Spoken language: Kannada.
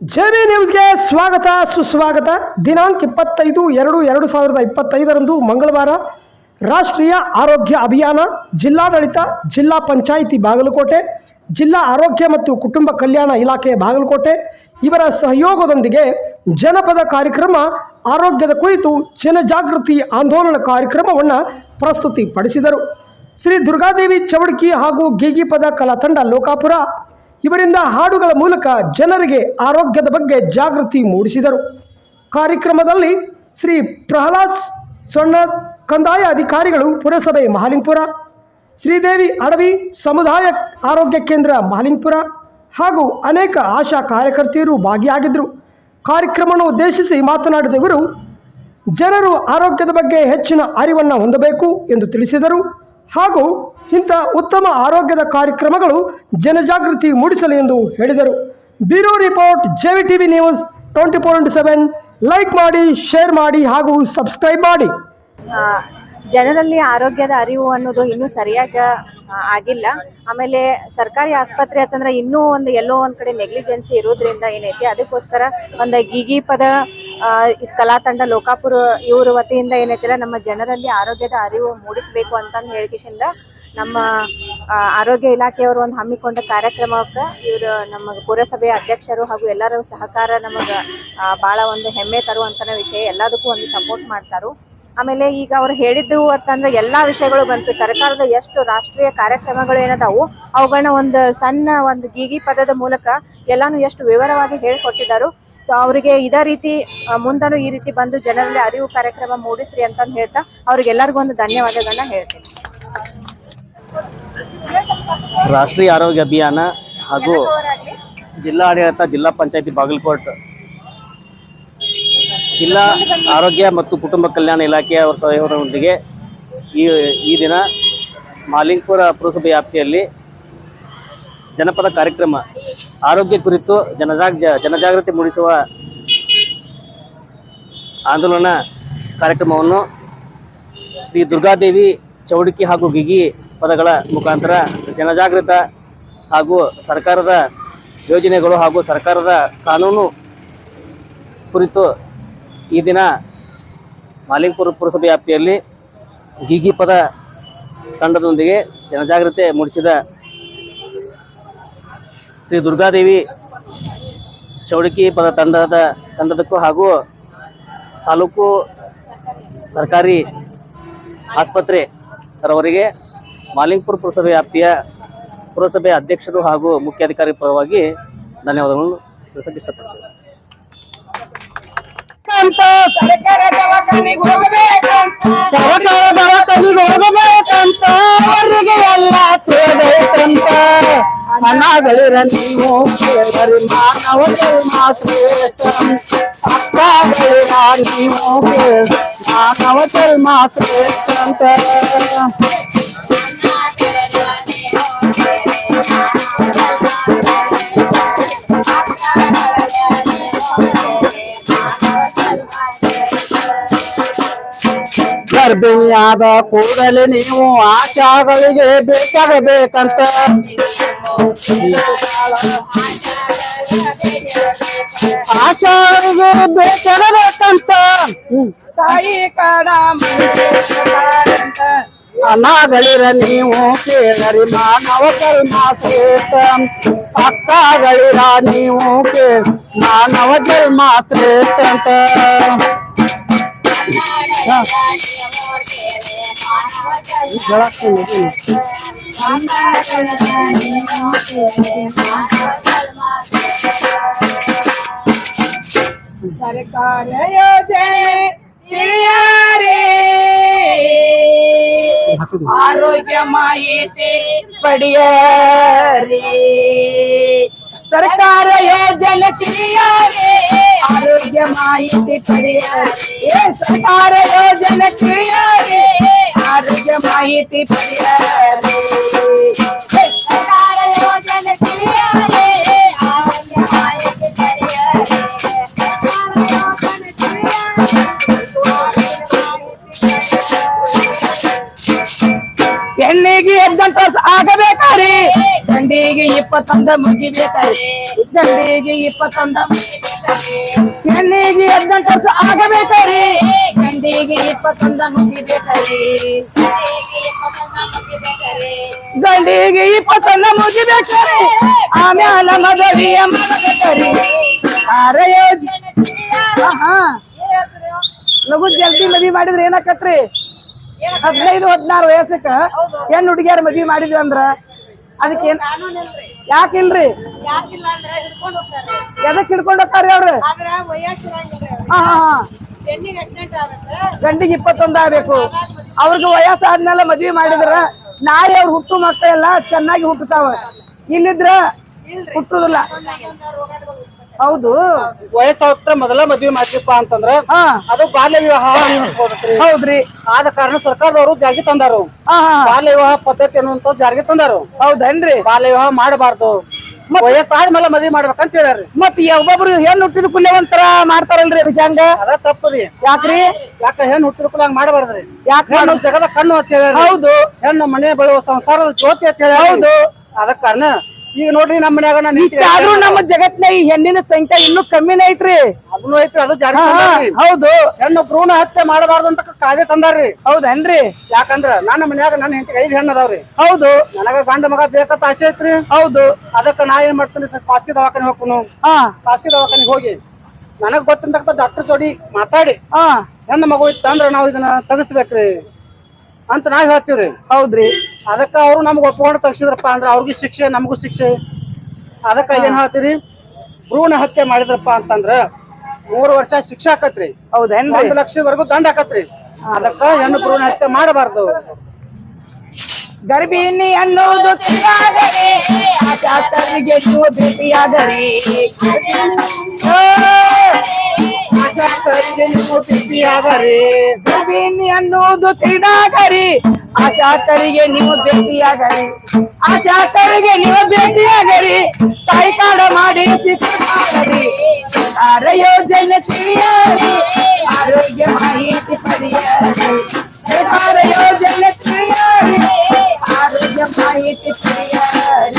ಜೆಬಿ ನ್ಯೂಸ್ಗೆ ಸ್ವಾಗತ, ಸುಸ್ವಾಗತ. ದಿನಾಂಕ ಇಪ್ಪತ್ತೈದು ಎರಡು ಎರಡು ಸಾವಿರದ ಇಪ್ಪತ್ತೈದರಂದು ಮಂಗಳವಾರ ರಾಷ್ಟ್ರೀಯ ಆರೋಗ್ಯ ಅಭಿಯಾನ, ಜಿಲ್ಲಾಡಳಿತ, ಜಿಲ್ಲಾ ಪಂಚಾಯಿತಿ ಬಾಗಲಕೋಟೆ, ಜಿಲ್ಲಾ ಆರೋಗ್ಯ ಮತ್ತು ಕುಟುಂಬ ಕಲ್ಯಾಣ ಇಲಾಖೆ ಬಾಗಲಕೋಟೆ ಇವರ ಸಹಯೋಗದೊಂದಿಗೆ ಜನಪದ ಕಾರ್ಯಕ್ರಮ, ಆರೋಗ್ಯದ ಕುರಿತು ಜನಜಾಗೃತಿ ಆಂದೋಲನ ಕಾರ್ಯಕ್ರಮವನ್ನು ಪ್ರಸ್ತುತಿಪಡಿಸಿದರು. ಶ್ರೀ ದುರ್ಗಾದೇವಿ ಚವಡ್ಕಿ ಹಾಗೂ ಗೀಗಿಪದ ಕಲಾ ತಂಡ ಲೋಕಾಪುರ ಇವರಿಂದ ಹಾಡುಗಳ ಮೂಲಕ ಜನರಿಗೆ ಆರೋಗ್ಯದ ಬಗ್ಗೆ ಜಾಗೃತಿ ಮೂಡಿಸಿದರು. ಕಾರ್ಯಕ್ರಮದಲ್ಲಿ ಶ್ರೀ ಪ್ರಹ್ಲಾದ್ ಸೊಣ್ಣ ಕಂದಾಯ ಅಧಿಕಾರಿಗಳು ಪುರಸಭೆ ಮಹಾಲಿಂಗಪುರ, ಶ್ರೀದೇವಿ ಅಡವಿ ಸಮುದಾಯ ಆರೋಗ್ಯ ಕೇಂದ್ರ ಮಹಾಲಿಂಗಪುರ ಹಾಗೂ ಅನೇಕ ಆಶಾ ಕಾರ್ಯಕರ್ತೆಯರು ಭಾಗಿಯಾಗಿದ್ದರು. ಕಾರ್ಯಕ್ರಮವನ್ನು ಉದ್ದೇಶಿಸಿ ಮಾತನಾಡಿದ ಇವರು, ಜನರು ಆರೋಗ್ಯದ ಬಗ್ಗೆ ಹೆಚ್ಚಿನ ಅರಿವನ್ನು ಹೊಂದಬೇಕು ಎಂದು ತಿಳಿಸಿದರು. ಹಾಗೂ ಇಂಥ ಉತ್ತಮ ಆರೋಗ್ಯದ ಕಾರ್ಯಕ್ರಮಗಳು ಜನಜಾಗೃತಿ ಮೂಡಿಸಲಿ ಎಂದು ಹೇಳಿದರು. Bureau report JV TV news twenty four into seven. Like ಮಾಡಿ, ಶೇರ್ ಮಾಡಿ ಹಾಗೂ ಸಬ್ಸ್ಕ್ರೈಬ್ ಮಾಡಿ. ಜನರಲ್ಲಿ ಆರೋಗ್ಯದ ಅರಿವು ಅನ್ನೋದು ಇನ್ನೂ ಸರಿಯಾಗಿ ಆಗಿಲ್ಲ. ಆಮೇಲೆ ಸರ್ಕಾರಿ ಆಸ್ಪತ್ರೆ ಅಂತಂದ್ರೆ ಇನ್ನೂ ಒಂದು ಎಲ್ಲೋ ಒಂದ್ ಕಡೆ ನೆಗ್ಲಿಜೆನ್ಸಿ ಇರೋದ್ರಿಂದ ಏನೈತಿ, ಅದಕ್ಕೋಸ್ಕರ ಒಂದು ಗಿಗಿ ಕಲಾ ತಂಡ ಲೋಕಾಪುರ ಇವ್ರ ವತಿಯಿಂದ ಏನೈತಿಲ್ಲ, ನಮ್ಮ ಜನರಲ್ಲಿ ಆರೋಗ್ಯದ ಅರಿವು ಮೂಡಿಸಬೇಕು ಅಂತಂದು ಹೇಳಿಕೆಯಿಂದ ನಮ್ಮ ಆರೋಗ್ಯ ಇಲಾಖೆಯವರು ಒಂದು ಹಮ್ಮಿಕೊಂಡ ಕಾರ್ಯಕ್ರಮಕ್ಕೆ ಇವರು ನಮ್ಮ ಪುರಸಭೆಯ ಅಧ್ಯಕ್ಷರು ಹಾಗೂ ಎಲ್ಲರೂ ಸಹಕಾರ ನಮಗೆ ಭಾಳ ಒಂದು ಹೆಮ್ಮೆ ತರುವಂತ ವಿಷಯ. ಎಲ್ಲದಕ್ಕೂ ಒಂದು ಸಪೋರ್ಟ್ ಮಾಡ್ತಾರು. ಆಮೇಲೆ ಈಗ ಅವ್ರು ಹೇಳಿದ್ದು ಅಂತಂದ್ರೆ ಎಲ್ಲಾ ವಿಷಯಗಳು ಬಂತು. ಸರ್ಕಾರದ ಎಷ್ಟು ರಾಷ್ಟ್ರೀಯ ಕಾರ್ಯಕ್ರಮಗಳು ಏನದಾವು ಅವುಗಳನ್ನ ಒಂದು ಸಣ್ಣ ಒಂದು ಗೀಗಿ ಪದದ ಮೂಲಕ ಎಲ್ಲಾನು ಎಷ್ಟು ವಿವರವಾಗಿ ಹೇಳಿಕೊಟ್ಟಿದ್ದಾರೆ ಅವರಿಗೆ ಇದೇ ರೀತಿ ಮುಂದನು ಈ ರೀತಿ ಬಂದು ಜನರಲ್ಲಿ ಅರಿವು ಕಾರ್ಯಕ್ರಮ ಮೂಡಿಸ್ರಿ ಅಂತಂದು ಹೇಳ್ತಾ ಅವ್ರಿಗೆಲ್ಲರಿಗೂ ಒಂದು ಧನ್ಯವಾದಗಳನ್ನ ಹೇಳ್ತೀನಿ. ರಾಷ್ಟ್ರೀಯ ಆರೋಗ್ಯ ಅಭಿಯಾನ ಹಾಗೂ ಜಿಲ್ಲಾಡಳಿತ, ಜಿಲ್ಲಾ ಪಂಚಾಯತಿ ಬಾಗಲಕೋಟ್ ಜಿಲ್ಲಾ ಆರೋಗ್ಯ ಮತ್ತು ಕುಟುಂಬ ಕಲ್ಯಾಣ ಇಲಾಖೆಯ ಸಹಯೋಗದೊಂದಿಗೆ ಈ ಈ ದಿನ ಮಾಲಿಂಗ್ಪುರ ಪುರಸಭೆ ವ್ಯಾಪ್ತಿಯಲ್ಲಿ ಜನಪದ ಕಾರ್ಯಕ್ರಮ, ಆರೋಗ್ಯ ಕುರಿತು ಜನಜಾಗ್ ಜನಜಾಗೃತಿ ಮೂಡಿಸುವ ಆಂದೋಲನ ಕಾರ್ಯಕ್ರಮವನ್ನು ಶ್ರೀ ದುರ್ಗಾದೇವಿ ಚೌಡಿಕಿ ಹಾಗೂ ಗಿಗಿ ಪದಗಳ ಮುಖಾಂತರ ಜನಜಾಗೃತ ಹಾಗೂ ಸರ್ಕಾರದ ಯೋಜನೆಗಳು ಹಾಗೂ ಸರ್ಕಾರದ ಕಾನೂನು ಕುರಿತು ಈ ದಿನ ಮಾಲಿಕಪುರ ಪುರಸಭೆ ವ್ಯಾಪ್ತಿಯಲ್ಲಿ ಗೀಗಿ ಪದ ತಂಡದೊಂದಿಗೆ ಜನಜಾಗೃತಿ ಮೂಡಿಸಿದ ಶ್ರೀ ದುರ್ಗಾದೇವಿ ಚೌಡಕಿ ಪದ ತಂಡದ ತಂಡದಕ್ಕೂ ಹಾಗೂ ತಾಲೂಕು ಸರ್ಕಾರಿ ಆಸ್ಪತ್ರೆ ಅವರಿಗೆ ಮಾಲಿಂಗ್ಪುರ ಪುರಸಭೆ ವ್ಯಾಪ್ತಿಯ ಪುರಸಭೆ ಅಧ್ಯಕ್ಷರು ಹಾಗೂ ಮುಖ್ಯಾಧಿಕಾರಿ ಪರವಾಗಿ ಧನ್ಯವಾದಗಳನ್ನು ತಿಳಿಸಕ್ಕೆ ಇಷ್ಟಪಡ್ತೇವೆ ಅಂತ ಸರ್ಕಾರ ದವಾಖಾನಿಗೆ ಹೋಗ್ಬೇಕಂತ ಸರ್ಕಾರ ದವಾಖಾನಿಗೆ ಹೋಗ್ಬೇಕಂತ ಅವರಿಗೆ ಎಲ್ಲ ತಿಳಿದೈತಂತ ಮನಗಳಿರ ನೀವು ಕೇಳರಿ ಮಾನವ ಜನ್ಮ ಶ್ರೇಷ್ಠ ಅಕ್ಕಗಳಿರ ನೀವು ಕೇಳಿ ಮಾನವ ಜನ್ಮ ಶ್ರೇಷ್ಠ ಅಂತ ಗರ್ಭಿಣಿಯಾದ ಕೂಡಲೇ ನೀವು ಆಶಾಗಳಿಗೆ ಬೇಕಾಗಬೇಕಂತ ಆಶಾಗಳಿಗೆ ಬೇಕಾಗಬೇಕಂತ ತಾಯಿ ಕಾಡ ಅನಾಗಳಿರ ನೀವು ಕೇಳರಿ ಮಾನವ ಕರ್ಮ ಶ್ರೇಷ್ಠ ಅಕ್ಕಗಳಿರ ನೀವು ಕೇಳ ಮಾನವ ಜನ್ಮ ಶ್ರೇಷ್ಠ ಅಂತ ಸರ್ಕಾರ ಯೋಜನೆ ಹಿರಿಯರೇ ಆರೋಗ್ಯ ಮಾಹಿತಿ ಪಡೆಯರಿ ಸರ್ಕಾರ ಯೋಜನೆ ತಿಳಿಯರೆ ಆರೋಗ್ಯ ಮಾಹಿತಿ ಪಡೆಯರಿ ಏ ಸರ್ಕಾರ ಯೋಜನೆ ತಿಳಿಯರೆ आरोग्य माहिती पर्याय ಇಪ್ಪತ್ತೊಂದ ಮುಗಿಬೇಕಾರೆ ಇಪ್ಪತ್ತೊಂದ ಹೆಣ್ಣಿಗೆ ವರ್ಷ ಆಗಬೇಕಾರೆ ಗಂಡಿಗೆ ಇಪ್ಪತ್ತೊಂದ ಮುಗಿಬೇಕಾರೆ ಗಂಡಿಗೆ ಇಪ್ಪತ್ತೊಂದ ಮುಗಿಬೇಕಾರೆ ಆಮ್ಯಾಲ ಮದುವೆಯ ಮಾಡಬೇಕಾರೆ ಆರಯೋಜ ಹಾ ಲಘು ಜಲ್ದಿ ಮದ್ವಿ ಮಾಡಿದ್ರೆ ಏನಾಕತ್ರಿ ಹದಿನೈದು, ಹದಿನಾರು ವಯಸ್ಸಕ್ಕ. ಹೆಣ್ಣು ಹುಡುಗಿಯರ್ ಮದ್ವಿ ಮಾಡಿದ್ವಿ ಅಂದ್ರ ಅದಕ್ಕೆ ಏನ್ ಯಾಕಿಲ್ರಿ ಯಾಕಿಲ್ಲ ಅಂದ್ರೆ ಹಿಡ್ಕೊಂಡು ಹೋಗ್ತಾರೆ. ಎದಕ್ ಹಿಡ್ಕೊಂಡ್ ಹೋಗ್ತಾರ್ರಿ ಅವ್ರು? ಆದ್ರ ವಯಸ್ಸಿರಂಗಿಲ್ಲ ಹಾ ಹಾ ಹಾ. ಹೆಣ್ಣಿಗೆ ಹದಿನೆಂಟು ಆಗುತ್ತೆ. ಗಂಡಿಗೆ ಇಪ್ಪತ್ತೊಂದ ಆಗ್ಬೇಕು. ಅವ್ರಿಗೆ ವಯಸ್ಸಾದ್ಮೇಲೆ ಮದ್ವೆ ಮಾಡಿದ್ರ ನಾಯಿ ಅವ್ರ ಹುಟ್ಟು ಮಕ್ಕಳೆಲ್ಲ ಚೆನ್ನಾಗಿ ಹುಟ್ಟುತ್ತಾವ ಇಲ್ಲಿದ್ರ ಹುಟ್ಟುದಿಲ್ಲ. ಹೌದು. ವಯಸ್ಸಾಗ್ತಾ ಮೊದಲ ಮದ್ವೆ ಮಾಡ್ಲಿಪ್ಪ ಅಂತಂದ್ರ ಹಾ. ಅದು ಬಾಲ್ಯ ವಿವಾಹ ಹೌದ್ರಿ. ಆದ ಕಾರಣ ಸರ್ಕಾರದವರು ಜಾರಿಗೆ ತಂದಾರು. ಬಾಲ್ಯ ವಿವಾಹ ಪದ್ಧತಿ ಅನ್ನುವಂತ ಜಾರಿಗೆ ತಂದಾರು. ಹೌದನ್ರಿ? ಬಾಲ್ಯ ವಿವಾಹ ಮಾಡಬಾರ್ದು. ವಯಸ್ಸಾದ್ಮೇಲೆ ಮದ್ವೆ ಮಾಡ್ಬೇಕಂತ ಹೇಳ್ಯಾರಿ ಮತ್ ಒಬ್ಬೊಬ್ರು ಹೆಣ್ಣು ಹುಟ್ಟಿದ ಕುಲ್ಲೆ ಒಂಥರ ಮಾಡ್ತಾರಲ್ರಿ ಅದಕ್ಕೆ ಹಂಗ? ಅದ ತಪ್ಪರಿ. ಯಾಕ್ರಿ? ಯಾಕ ಹೆಣ್ಣು ಹುಟ್ಟಿದ ಕುಲ ಹಂಗ ಮಾಡಬಾರ್ದ್ರಿ? ಯಾಕ ಹೆಣ್ಣು ಜಗದ ಕಣ್ಣು ಅಂತ ಹೇಳ್ಯಾರ ಹೌದು. ಹೆಣ್ಣು ಮನೆ ಬೆಳೆಯುವ ಸಂಸಾರದ ಜ್ಯೋತಿ ಅಂತ ಹೇಳಿ ಹೌದು. ಅದ ಕಾರಣ ಈಗ ನೋಡ್ರಿ ನಮ್ಮ ಮನ್ಯಾಗ ನಾನು ಆದ್ರೂ ನಮ್ಮ ಜಗತ್ನಾಗ ಈ ಹೆಣ್ಣಿನ ಸಂಖ್ಯೆ ಇನ್ನೂ ಕಮ್ಮಿನೇ ಐತ್ರಿ ಅದನ್ನು ಐತ್ರಿ ಅದು ತಂದಾರ್ರಿ. ಹೌದು. ಹೆಣ್ಣು ಭ್ರೂಣ ಹತ್ಯೆ ಮಾಡಬಾರ್ದು ಅಂತ ಕಾಯ್ದೆ ತಂದಾರ್ರಿ. ಹೌದನ್ರಿ? ಯಾಕಂದ್ರ ನನ್ನ ಮನ್ಯಾಗ ನನ್ನ ಹೆಂಡತಿ ಐದು ಹೆಣ್ಣು ಅದಾವ್ರಿ. ಹೌದು. ನನಗ ಗಂಡ ಮಗ ಬೇಕಂತ ಆಸೆ ಐತ್ರಿ. ಹೌದು. ಅದಕ್ಕ ನಾ ಏನ್ ಮಾಡ್ತೀನಿ ಸರ್ ಖಾಸಗಿ ದವಾಖಾನೆ ಹೋಗ್ಕೊನು. ಹಾ. ಖಾಸಗಿ ದವಾಖಾನೆಗೆ ಹೋಗಿ. ನನಗ್ ಗೊತ್ತಿರ್ತಕ್ಕಂಥ ಡಾಕ್ಟರ್ ಜೋಡಿ ಮಾತಾಡಿ. ಹಾ. ಹೆಣ್ಣು ಮಗು ಇತ್ತಂದ್ರ ನಾವು ಇದನ್ನ ತೆಗಿಸ್ಬೇಕ್ರಿ. ಅಂತ ನಾವ್ ಹೇಳ್ತೀವ್ರಿ. ಹೌದ್ರಿ. ಅದಕ್ಕ ಅವ್ರು ನಮ್ಗೆ ಒಪ್ಕೊಂಡು ತಗ್ಸಿದ್ರಪ್ಪ ಅಂದ್ರ ಅವ್ರಿಗೂ ಶಿಕ್ಷೆ ನಮಗೂ ಶಿಕ್ಷೆ. ಅದಕ್ಕ ಏನ್ ಹೇಳ್ತೀರಿ? ಭ್ರೂಣ ಹತ್ಯೆ ಮಾಡಿದ್ರಪ್ಪ ಅಂತಂದ್ರ ಮೂರು ವರ್ಷ ಶಿಕ್ಷೆ ಆಕತ್ರಿ. ಹೌದೇನ್ರಿ ಒಂದು ಲಕ್ಷದವರೆಗೂ ದಂಡ ಆಕತ್ರಿ. ಅದಕ್ಕ ಹೆಣ್ಣು ಭ್ರೂಣ ಹತ್ಯೆ ಮಾಡಬಾರ್ದು. ಗರ್ಭಿಣಿ ಅನ್ನೋದು ಆ ಆಚಾತರಿಗೆ ನೀವು ಭೇಟಿಯಾಗರೆ ಆಚಾತರಿಗೆ ನೀವು ಭೇಟಿಯಾಗರೆ ಗರ್ಭಿಣಿ ಅನ್ನೋದು ತಿಳಿದಾಗರಿ ಆಶಾತರಿಗೆ ನೀವು ಭೇಟಿಯಾಗರಿ ಆಶಾತರಿಗೆ ನೀವು ಭೇಟಿಯಾಗರಿ ತಾಯಿ ಕಾಡ ಮಾಡಿ ಸಿದ್ಧರಿ ಆರ ಯೋಜನೆ ತಿಳಿಯರಿ ಆರೋಗ್ಯ ಮಾಹಿತಿ ಪಡೆಯರಿ ಸರ್ಕಾರ ಯೋಜನೆ ತಿಳಿಯರಿ ಆರೋಗ್ಯ ಮಾಹಿತಿ ತಿಳಿಯರಿ